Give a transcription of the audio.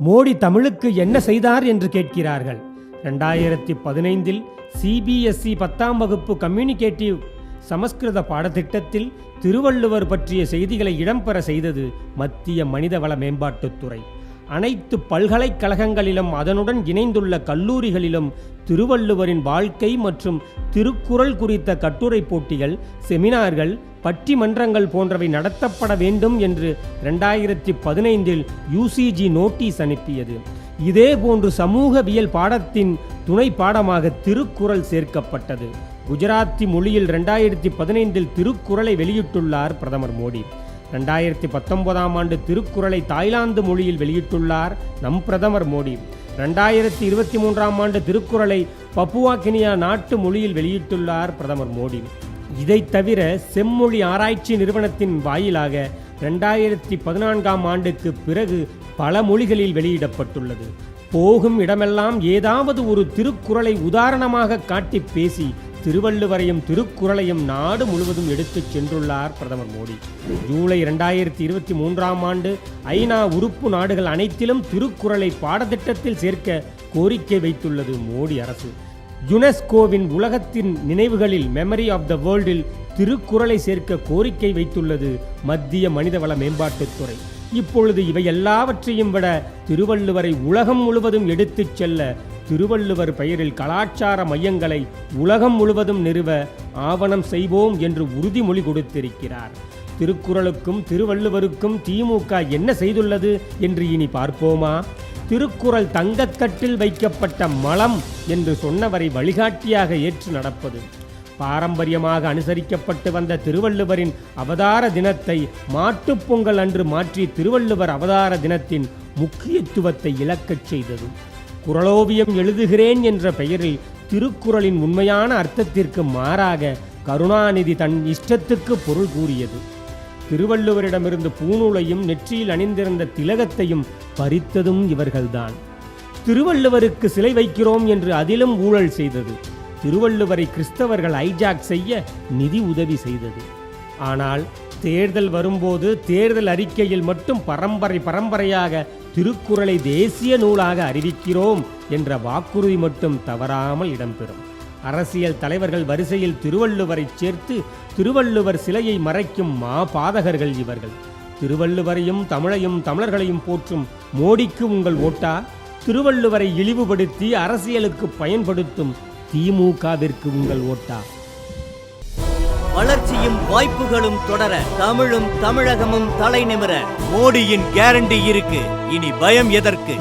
மோடி தமிழுக்கு என்ன செய்தார் என்று கேட்கிறார்கள். ரெண்டாயிரத்தி பதினைந்தில் சிபிஎஸ்இ பத்தாம் வகுப்பு கம்யூனிகேட்டிவ் சமஸ்கிருத பாடத்திட்டத்தில் திருவள்ளுவர் பற்றிய செய்திகளை இடம்பெற செய்தது மத்திய மனிதவள மேம்பாட்டுத்துறை அனைத்து பல்கலைக்கழகங்களிலும் அதனுடன் இணைந்துள்ள கல்லூரிகளிலும் திருவள்ளுவரின் வாழ்க்கை மற்றும் திருக்குறள் குறித்த கட்டுரை போட்டிகள் செமினார்கள் பட்டிமன்றங்கள் போன்றவை நடத்தப்பட வேண்டும் என்று ரெண்டாயிரத்தி பதினைந்தில் யூசிஜி நோட்டீஸ் அனுப்பியது. இதேபோன்று சமூகவியல் பாடத்தின் துணை பாடமாக திருக்குறள் சேர்க்கப்பட்டது. குஜராத்தி மொழியில் ரெண்டாயிரத்தி பதினைந்தில் திருக்குறளை வெளியிட்டுள்ளார் பிரதமர் மோடி. ரெண்டாயிரத்தி பத்தொன்பதாம் ஆண்டு திருக்குறளை தாய்லாந்து மொழியில் வெளியிட்டுள்ளார் நம் பிரதமர் மோடி. ரெண்டாயிரத்தி இருபத்தி மூன்றாம் ஆண்டு திருக்குறளை பப்புவா கினியா நாட்டு மொழியில் வெளியிட்டுள்ளார் பிரதமர் மோடி. இதை தவிர செம்மொழி ஆராய்ச்சி நிறுவனத்தின் வாயிலாக ரெண்டாயிரத்தி பதினான்காம் ஆண்டுக்கு பிறகு பல மொழிகளில் வெளியிடப்பட்டுள்ளது. போகும் இடமெல்லாம் ஏதாவது ஒரு திருக்குறளை உதாரணமாக காட்டி பேசி திருவள்ளுவரையும் திருக்குறளையும் நாடு முழுவதும் எடுத்துச் சென்றுள்ளார் பிரதமர் மோடி. ஜூலை இரண்டாயிரத்தி இருபத்தி மூன்றாம் ஆண்டு ஐநா உறுப்பு நாடுகள் அனைத்திலும் திருக்குறளை பாடத்திட்டத்தில் சேர்க்க கோரிக்கை வைத்துள்ளது மோடி அரசு. யுனெஸ்கோவின் உலகத்தின் நினைவுகளில் மெமரி ஆஃப் த வேர்ல்டில் திருக்குறளை சேர்க்க கோரிக்கை வைத்துள்ளது மத்திய மனிதவள மேம்பாட்டுத்துறை இப்பொழுது இவை எல்லாவற்றையும் விட திருவள்ளுவரை உலகம் முழுவதும் எடுத்துச் செல்ல திருவள்ளுவர் பெயரில் கலாச்சார மையங்களை உலகம் முழுவதும் நிறுவ ஆவணம் செய்வோம் என்று உறுதிமொழி கொடுத்திருக்கிறார். திருக்குறளுக்கும் திருவள்ளுவருக்கும் திமுக என்ன செய்துள்ளது என்று இனி பார்ப்போமா? திருக்குறள் தங்கக்கட்டில் வைக்கப்பட்ட மலம் என்று சொன்னவரை வழிகாட்டியாக ஏற்று நடப்பது. பாரம்பரியமாக அனுசரிக்கப்பட்டு வந்த திருவள்ளுவரின் அவதார தினத்தை மாட்டுப் பொங்கல் அன்று மாற்றி திருவள்ளுவர் அவதார தினத்தின் முக்கியத்துவத்தை இழக்கச் செய்தது. குறளோவியம் எழுதுகிறேன் என்ற பெயரில் திருக்குறளின் உண்மையான அர்த்தத்திற்கு மாறாக கருணாநிதி தன் இஷ்டத்துக்கு பொருள் கூறியது. திருவள்ளுவரிடமிருந்து பூநூலையும் நெற்றியில் அணிந்திருந்த திலகத்தையும் பறித்ததும் இவர்கள்தான். திருவள்ளுவருக்கு சிலை வைக்கிறோம் என்று அதிலும் ஊழல் செய்தது. திருவள்ளுவரை கிறிஸ்தவர்கள் ஐஜாக் செய்ய நிதி உதவி செய்தது. ஆனால் தேர்தல் வரும்போது தேர்தல் அறிக்கையில் மட்டும் பரம்பரை பரம்பரையாக திருக்குறளை தேசிய நூலாக அறிவிக்கிறோம் என்ற வாக்குறுதி மட்டும் தவறாமல் இடம்பெறும். அரசியல் தலைவர்கள் வரிசையில் திருவள்ளுவரை சேர்த்து திருவள்ளுவர் சிலையை மறைக்கும் மா பாதகர்கள் இவர்கள். திருவள்ளுவரையும் தமிழையும் தமிழர்களையும் போற்றும் மோடிக்கு உங்கள் ஓட்டா? திருவள்ளுவரை இழிவுபடுத்தி அரசியலுக்கு பயன்படுத்தும் திமுகவிற்கு உங்கள் ஓட்டா? வளர்ச்சியும் வாய்ப்புகளும் தொடர தமிழும் தமிழகமும் தலைநிமிர மோடியின் கேரண்டி இருக்கு. இனி பயம் எதற்கு?